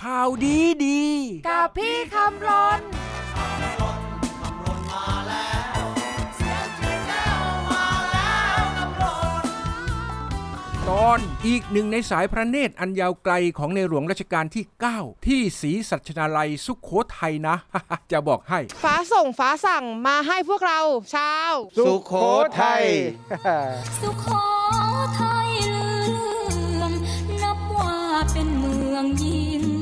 ข่าวดีดี กับพี่คำรนตอนอีกหนึ่งในสายพระเนตรอันยาวไกลของในหลวงรัชกาลที่ 9 ที่ศรีสัชนาลัยสุขโขทัยนะ จะบอกให้ ฟ้าส่งฟ้าสั่งมาให้พวกเราชาว สุโขทัย สุโขทัยลือเลืองนับว่าเป็นเมืองยิ่งใหญ่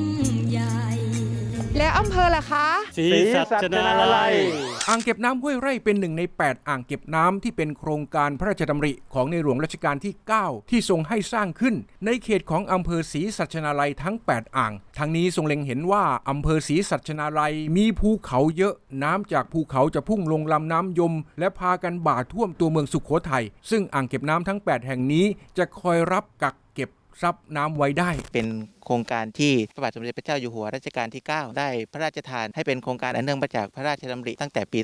และอำเภอล่ะคะศรีสัชนาลัย อ่างเก็บน้ำห้วยไร่เป็นหนึ่งใน 8 อ่างเก็บน้ำที่เป็นโครงการพระราชดำริของในหลวงรัชกาลที่ 9 ที่ทรงให้สร้างขึ้น ในเขตของอำเภอศรีสัชนาลัยทั้ง 8 อ่าง ทั้งนี้ทรงเล็งเห็นว่าอำเภอศรีสัชนาลัยมีภูเขาเยอะน้ำจากภูเขาจะพุ่งลงลำน้ำยม และพากันบ่าท่วมตัวเมืองสุขโขทัยซึ่งอ่างเก็บน้ำทั้ง 8 แห่งนี้จะคอยรับกักเก็บซับน้ำไว้ได้ เป็นโครงการที่พระบาทสมเด็จพระเจ้าอยู่หัวรัชกาลที่ 9 ได้พระราชทานให้เป็นโครงการอันเนื่องมาจากพระราชดำริตั้งแต่ปี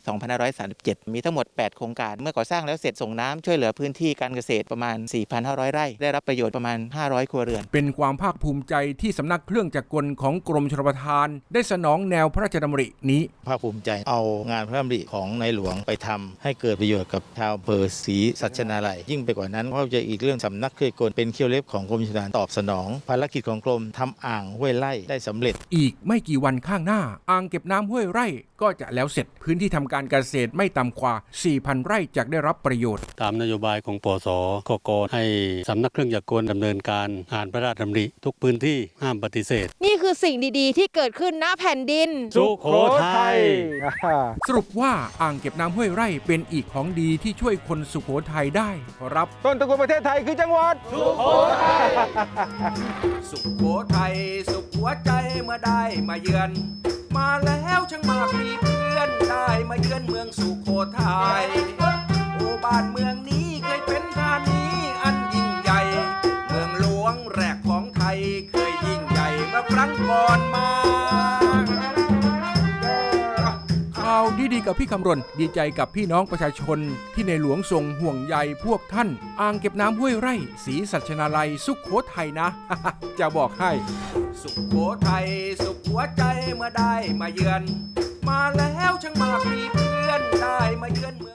2537 มีทั้งหมด 8 โครงการ เมื่อก่อสร้างแล้วเสร็จส่งน้ำช่วยเหลือพื้นที่การเกษตรประมาณ 4,500 ไร่ ได้รับประโยชน์ประมาณ 500 ครัวเรือน เป็นความภาคภูมิใจที่สำนักเครื่องจักรกลของกรมชลประทาน ได้สนองแนวพระราชดำรินี้ ภาคภูมิใจเอางานพระดำริของในหลวงไปทำให้เกิดประโยชน์กับชาวอำเภอศรีสัชนาลัย ยิ่งไปกว่านั้นก็จะอีกเรื่องสำนักเครื่องจักรกลเป็นเขี้ยวเล็บของกรมชลประทานตอบสนอง ภารกิจของกรมทำอ่างห้วยไล่ได้สำเร็จ อีกไม่กี่วันข้างหน้า อ่างเก็บน้ำห้วยไร่ก็จะแล้วเสร็จพื้นที่ทำการเกษตรไม่ต่ำกว่า 4,000 ไร่จะได้รับประโยชน์ ตามนโยบายของปสกกให้สำนักเครื่องจักรกลดำเนินการอ่านพระราชดำริ ทุกพื้นที่ห้ามปฏิเสธ นี่คือสิ่งดีๆ ที่เกิดขึ้นณแผ่นดิน สุโขทัย สรุปว่าอ่างเก็บน้ำห้วยไร่เป็นอีกของดีที่ช่วยคนสุโขทัยได้ขอรับ ต้นตระกูลประเทศไทยคือจังหวัด สุโขทัย สุขไทยสุขหัวใจเมื่อได้มาเยือน มาแล้วช่างมากมีเพื่อนได้มาเยือนเมืองสุโขทัยโอ้บ้านเมืองนี้เคยเป็นธานีอันยิ่งใหญ่ เมืองหลวงแรกของไทยเคยยิ่งใหญ่เมื่อครั้งก่อน กับพี่คำรณ ดีใจกับพี่น้องประชาชน ที่ในหลวงทรงห่วงใยพวกท่าน อ่างเก็บน้ำห้วยไร่ศรีสัชนาลัยสุขโขทัยนะ จะบอกให้ สุขโขทัยสุขหัวใจเมื่อได้มาเยือน มาแล้วช่างมากมีเพื่อนได้มาเยือนเมือง